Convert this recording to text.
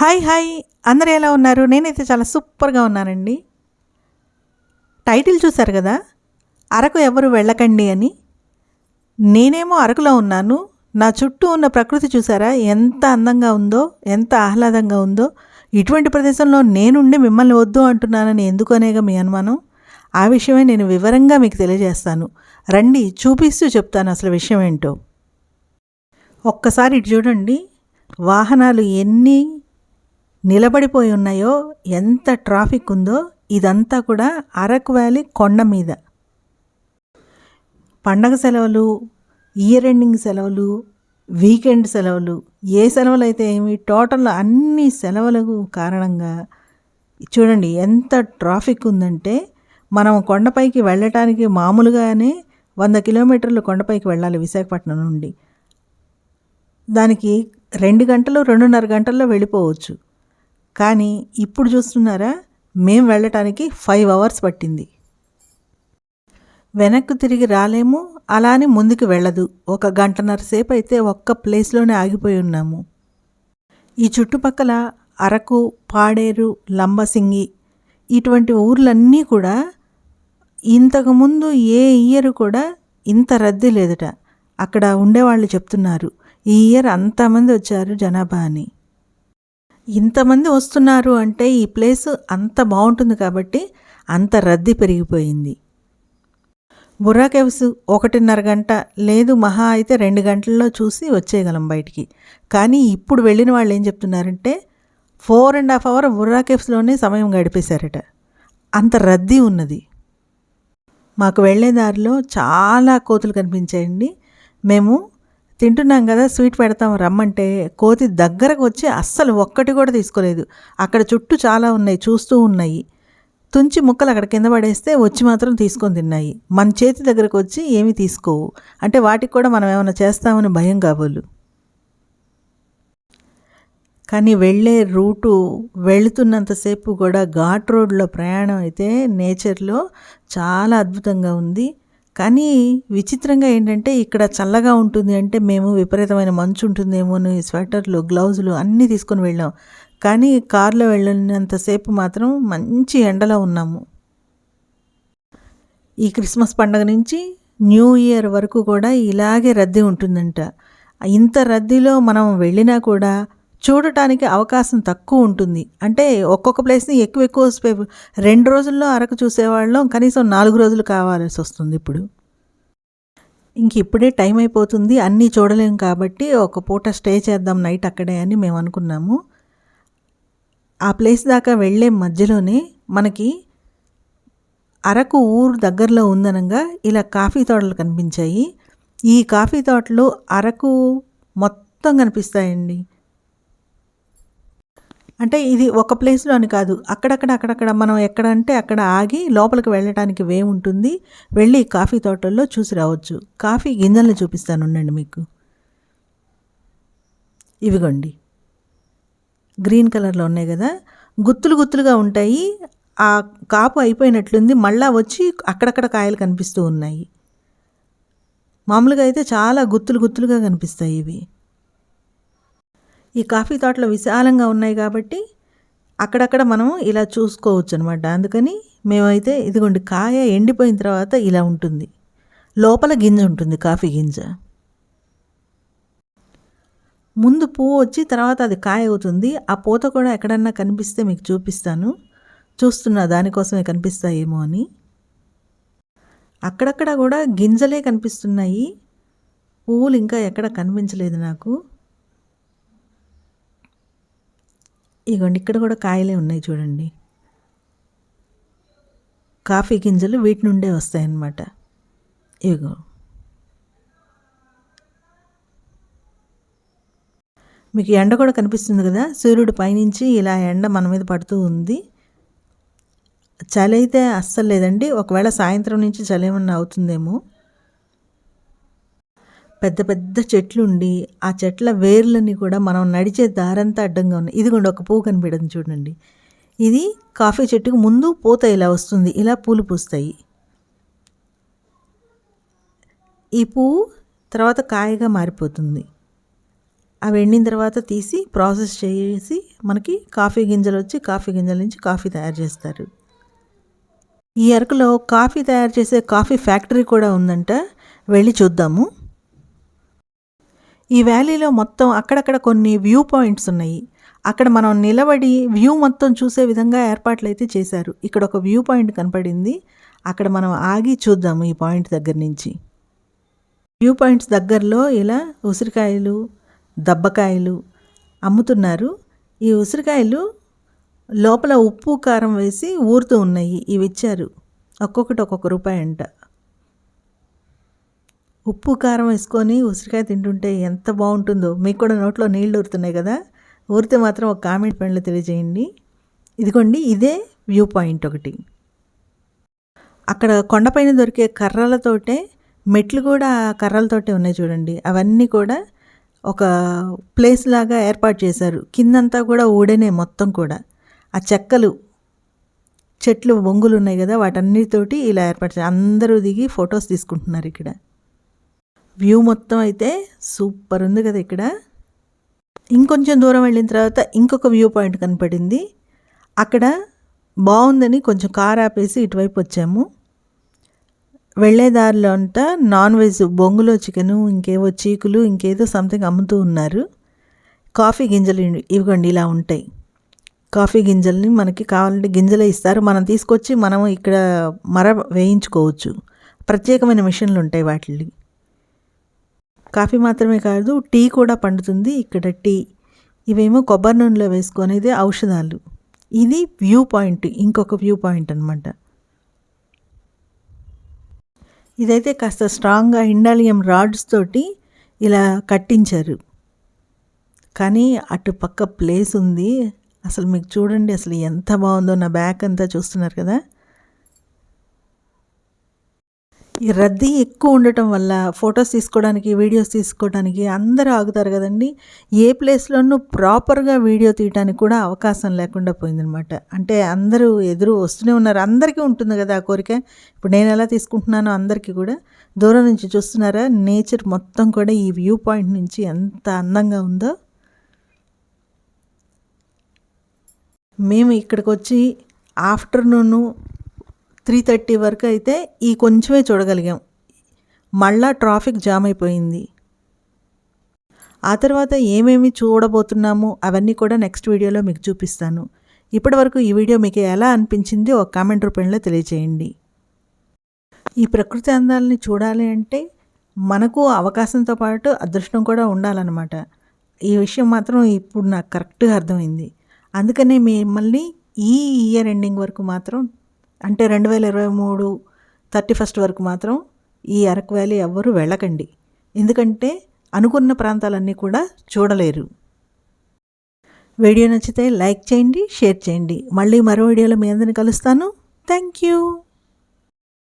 Hi hi. అందరూ ఎలా ఉన్నారు? నేనైతే చాలా సూపర్గా ఉన్నానండి. టైటిల్ చూశారు కదా? అరకు ఎవరు వెళ్ళకండి అని. నేనేమో అరకులో ఉన్నాను. నా చుట్టూ ఉన్న ప్రకృతి చూసారా? ఎంత అందంగా ఉందో ఎంత ఆహ్లాదంగా ఉందో. ఇటువంటి ప్రదేశంలో నేనుండి మిమ్మల్ని వద్దు అంటున్నానని ఎందుకు అనేగా మీ అనుమానం? ఆ విషయమే నేను వివరంగా మీకు తెలియజేస్తాను. రండి చూపిస్తూ చెప్తాను అసలు విషయం ఏంటో. ఒక్కసారి ఇటు చూడండి. వాహనాలు ఎన్ని నిలబడిపోయి ఉన్నాయో ఎంత ట్రాఫిక్ ఉందో ఇదంతా కూడా అరకు వ్యాలీ కొండ మీద. పండగ సెలవులు ఇయర్ ఎండింగ్ సెలవులు వీకెండ్ సెలవులు ఏ సెలవులు అయితే ఏమి టోటల్ అన్ని సెలవులకు కారణంగా చూడండి ఎంత ట్రాఫిక్ ఉందంటే మనం కొండపైకి వెళ్ళటానికి మామూలుగానే వంద కిలోమీటర్లు కొండపైకి వెళ్ళాలి విశాఖపట్నం నుండి. దానికి రెండు గంటలు రెండున్నర గంటల్లో వెళ్ళిపోవచ్చు. కానీ ఇప్పుడు చూస్తున్నారా? మేము వెళ్ళటానికి ఫైవ్ అవర్స్ పట్టింది. వెనక్కు తిరిగి రాలేము అలానే ముందుకు వెళ్ళదు. ఒక గంటన్నర సేపు అయితే ఒక్క ప్లేస్లోనే ఆగిపోయి ఉన్నాము. ఈ చుట్టుపక్కల అరకు పాడేరు లంబసింగి ఇటువంటి ఊర్లన్నీ కూడా ఇంతకుముందు ఏ ఇయర్ కూడా ఇంత రద్దీ లేదట. అక్కడ ఉండేవాళ్ళు చెప్తున్నారు ఈ ఇయర్ అంతమంది వచ్చారు జనాభా అని ఇంతమంది వస్తున్నారు అంటే ఈ ప్లేస్ అంత బాగుంటుంది కాబట్టి అంత రద్దీ పెరిగిపోయింది. బుర్రా కేవ్స్ ఒకటిన్నర గంట లేదు మహా అయితే రెండు గంటల్లో చూసి వచ్చేయగలం బయటికి. కానీ ఇప్పుడు వెళ్ళిన వాళ్ళు ఏం చెప్తున్నారంటే four and half hour Borra కేవ్స్లోనే సమయం గడిపేశారట. అంత రద్దీ ఉన్నది. మాకు వెళ్ళే దారిలో చాలా కోతులు కనిపించాయండి. మేము తింటున్నాం కదా స్వీట్ పెడతాం రమ్మంటే కోతి దగ్గరకు వచ్చి అస్సలు ఒక్కటి కూడా తీసుకోలేదు. అక్కడ చుట్టూ చాలా ఉన్నాయి చూస్తూ ఉన్నాయి. తుంచి ముక్కలు అక్కడ కింద పడేస్తే వచ్చి మాత్రం తీసుకొని తిన్నాయి. మన చేతి దగ్గరకు వచ్చి ఏమీ తీసుకోవు. అంటే వాటికి కూడా మనం ఏమైనా చేస్తామని భయం కాబోలు. కానీ వెళ్ళే రూటు వెళుతున్నంతసేపు కూడా ఘాట్ రోడ్లో ప్రయాణం అయితే నేచర్లో చాలా అద్భుతంగా ఉంది. కానీ విచిత్రంగా ఏంటంటే ఇక్కడ చల్లగా ఉంటుంది అంటే మేము విపరీతమైన మంచు ఉంటుందేమో అని స్వెటర్లు గ్లౌజులు అన్నీ తీసుకొని వెళ్ళాం. కానీ కారులో వెళ్ళినంతసేపు మాత్రం మంచి ఎండలో ఉన్నాము. ఈ క్రిస్మస్ పండగ నుంచి న్యూ ఇయర్ వరకు కూడా ఇలాగే రద్దీ ఉంటుందంట. ఇంత రద్దీలో మనం వెళ్ళినా కూడా చూడటానికి అవకాశం తక్కువ ఉంటుంది. అంటే ఒక్కొక్క ప్లేస్ని ఎక్కువ ఎక్కువ రెండు రోజుల్లో అరకు చూసేవాళ్ళం కనీసం నాలుగు రోజులు కావాల్సి వస్తుంది ఇప్పుడు. ఇంక ఇప్పుడే టైం అయిపోతుంది అన్నీ చూడలేము కాబట్టి ఒక పూట స్టే చేద్దాం నైట్ అక్కడే అని మేము అనుకున్నాము. ఆ ప్లేస్ దాకా వెళ్ళే మధ్యలోనే మనకి అరకు ఊరు దగ్గరలో ఉందనగా ఇలా కాఫీ తోటలు కనిపించాయి. ఈ కాఫీ తోటలు అరకు మొత్తం కనిపిస్తాయండి. అంటే ఇది ఒక ప్లేస్లో అని కాదు. అక్కడక్కడ అక్కడక్కడ మనం ఎక్కడంటే అక్కడ ఆగి లోపలికి వెళ్ళటానికి వే ఉంటుంది. వెళ్ళి కాఫీ తోటల్లో చూసి రావచ్చు. కాఫీ గింజల్ని చూపిస్తాను ఉండండి మీకు. ఇవిగోండి. గ్రీన్ కలర్లో ఉన్నాయి కదా? గుత్తులు గుత్తులుగా ఉంటాయి. ఆ కాపు అయిపోయినట్లుంది. మళ్ళా వచ్చి అక్కడక్కడ కాయలు కనిపిస్తూ ఉన్నాయి. మామూలుగా అయితే చాలా గుత్తులు గుత్తులుగా కనిపిస్తాయి ఇవి. ఈ కాఫీ తోటలు విశాలంగా ఉన్నాయి కాబట్టి అక్కడక్కడ మనం ఇలా చూసుకోవచ్చు అనమాట అందుకని మేమైతే ఇదిగోండి కాయ ఎండిపోయిన తర్వాత ఇలా ఉంటుంది. లోపల గింజ ఉంటుంది కాఫీ గింజ. ముందు పువ్వు వచ్చి తర్వాత అది కాయ అవుతుంది. ఆ పూత కూడా ఎక్కడన్నా కనిపిస్తే మీకు చూపిస్తాను. చూస్తున్నా దానికోసమే కనిపిస్తాయేమో అని. అక్కడక్కడ కూడా గింజలే కనిపిస్తున్నాయి. పువ్వులు ఇంకా ఎక్కడ కనిపించలేదు నాకు. ఇగోండి ఇక్కడ కూడా కాయలే ఉన్నాయి చూడండి. కాఫీ గింజలు వీటి నుండే వస్తాయన్నమాట. ఇగో. మీకు ఎండ కూడా కనిపిస్తుంది కదా? సూర్యుడు పైనుంచి ఇలా ఎండ మన మీద పడుతూ ఉంది. చలి అయితే అస్సలు లేదండి. ఒకవేళ సాయంత్రం నుంచి చలి ఏమన్నా అవుతుందేమో. పెద్ద పెద్ద చెట్లు ఉండి ఆ చెట్ల వేర్లని కూడా మనం నడిచే దారంతా అడ్డంగా ఉన్నాయి. ఇదిగోండి ఒక పువ్వు కనిపించడం చూడండి. ఇది కాఫీ చెట్టుకు ముందు పూత ఇలా వస్తుంది. ఇలా పూలు పూస్తాయి. ఈ పువ్వు తర్వాత కాయగా మారిపోతుంది. అవి ఎండిన తర్వాత తీసి ప్రాసెస్ చేసి మనకి కాఫీ గింజలు వచ్చి కాఫీ గింజల నుంచి కాఫీ తయారు చేస్తారు. ఈ అరకులో కాఫీ తయారు చేసే కాఫీ ఫ్యాక్టరీ కూడా ఉందంట. వెళ్ళి చూద్దాము. ఈ వ్యాలీలో మొత్తం అక్కడక్కడ కొన్ని వ్యూ పాయింట్స్ ఉన్నాయి. అక్కడ మనం నిలబడి వ్యూ మొత్తం చూసే విధంగా ఏర్పాట్లు అయితే చేశారు. ఇక్కడ ఒక వ్యూ పాయింట్ కనపడింది. అక్కడ మనం ఆగి చూద్దాము ఈ పాయింట్ దగ్గర నుంచి. వ్యూ పాయింట్స్ దగ్గరలో ఇలా ఉసిరికాయలు దబ్బకాయలు అమ్ముతున్నారు. ఈ ఉసిరికాయలు లోపల ఉప్పు కారం వేసి ఊరుతూ ఉన్నాయి. ఇవి ఇచ్చారు. ఒక్కొక్కటి ఒక్కొక్క రూపాయి అంట. ఉప్పు కారం వేసుకొని ఉసిరికాయ తింటుంటే ఎంత బాగుంటుందో. మీకు కూడా నోట్లో నీళ్ళు ఊరుతున్నాయి కదా? ఊరితే మాత్రం ఒక కామెంట్ పనిలో తెలియజేయండి. ఇదిగోండి ఇదే వ్యూ పాయింట్ ఒకటి. అక్కడ కొండపైన దొరికే కర్రలతోటే మెట్లు కూడా కర్రలతోటే ఉన్నాయి చూడండి. అవన్నీ కూడా ఒక ప్లేస్ లాగా ఏర్పాటు చేశారు. కిందంతా కూడా ఊడనే మొత్తం కూడా. ఆ చెక్కలు చెట్లు బొంగులు ఉన్నాయి కదా వాటన్నిటితోటి ఇలా ఏర్పాటు అందరూ దిగి ఫొటోస్ తీసుకుంటున్నారు ఇక్కడ. వ్యూ మొత్తం అయితే సూపర్ ఉంది కదా ఇక్కడ. ఇంకొంచెం దూరం వెళ్ళిన తర్వాత ఇంకొక వ్యూ పాయింట్ కనపడింది. అక్కడ బాగుందని కొంచెం కార్ ఆపేసి ఇటువైపు వచ్చాము. వెళ్ళే దారిలో అంతా నాన్ వెజ్ బొంగులో చికెను ఇంకేవో చీకులు ఇంకేదో సంథింగ్ అమ్ముతూ ఉన్నారు. కాఫీ గింజలు ఇవ్వండి ఇలా ఉంటాయి. కాఫీ గింజల్ని మనకి కావాలంటే గింజలే ఇస్తారు. మనం తీసుకొచ్చి మనం ఇక్కడ మర వేయించుకోవచ్చు. ప్రత్యేకమైన మిషన్లు ఉంటాయి వాటిని కాఫీ మాత్రమే కాదు టీ కూడా పండుతుంది ఇక్కడ టీ. ఇవేమో కొబ్బరి నూనెలో వేసుకునేది ఔషధాలు. ఇది వ్యూ పాయింట్ ఇంకొక వ్యూ పాయింట్ అనమాట ఇదైతే కాస్త స్ట్రాంగ్గా ఇండాలియం రాడ్స్ తోటి ఇలా కట్టించారు. కానీ అటు పక్క ప్లేస్ ఉంది. అసలు మీకు చూడండి అసలు ఎంత బాగుందో నా బ్యాక్ అంతా చూస్తున్నారు కదా. ఈ రద్దీ ఎక్కువ ఉండటం వల్ల ఫొటోస్ తీసుకోవడానికి వీడియోస్ తీసుకోవడానికి అందరూ ఆగుతారు కదండి. ఏ ప్లేస్లోనూ ప్రాపర్గా వీడియో తీయడానికి కూడా అవకాశం లేకుండా పోయిందనమాట. అంటే అందరూ ఎదురు వస్తూనే ఉన్నారు. అందరికీ ఉంటుంది కదా ఆ కోరిక. ఇప్పుడు నేను ఎలా తీసుకుంటున్నానో అందరికీ కూడా దూరం నుంచి చూస్తున్నారా? నేచర్ మొత్తం కూడా ఈ వ్యూ పాయింట్ నుంచి ఎంత అందంగా ఉందో. మేము ఇక్కడికి వచ్చి ఆఫ్టర్నూను త్రీ థర్టీ వరకు అయితే ఈ కొంచెమే చూడగలిగాం. మళ్ళా ట్రాఫిక్ జామ్ అయిపోయింది. ఆ తర్వాత ఏమేమి చూడబోతున్నాము అవన్నీ కూడా నెక్స్ట్ వీడియోలో మీకు చూపిస్తాను. ఇప్పటి వరకు ఈ వీడియో మీకు ఎలా అనిపించింది ఒక కామెంట్ రూపంలో తెలియజేయండి ఈ ప్రకృతి అందాలని చూడాలి అంటే మనకు అవకాశంతో పాటు అదృష్టం కూడా ఉండాలన్నమాట. ఈ విషయం మాత్రం ఇప్పుడు నాకు కరెక్ట్గా అర్థమైంది. అందుకనే మిమ్మల్ని ఈ ఇయర్ ఎండింగ్ వరకు మాత్రం అంటే రెండు వేల ఇరవై మూడు థర్టీ ఫస్ట్ వరకు మాత్రం ఈ అరకు వ్యాలీ ఎవ్వరూ వెళ్ళకండి. ఎందుకంటే అనుకున్న ప్రాంతాలన్నీ కూడా చూడలేరు. వీడియో నచ్చితే లైక్ చేయండి షేర్ చేయండి. మళ్ళీ మరో వీడియోలో మీ అందరిని కలుస్తాను. Thank you.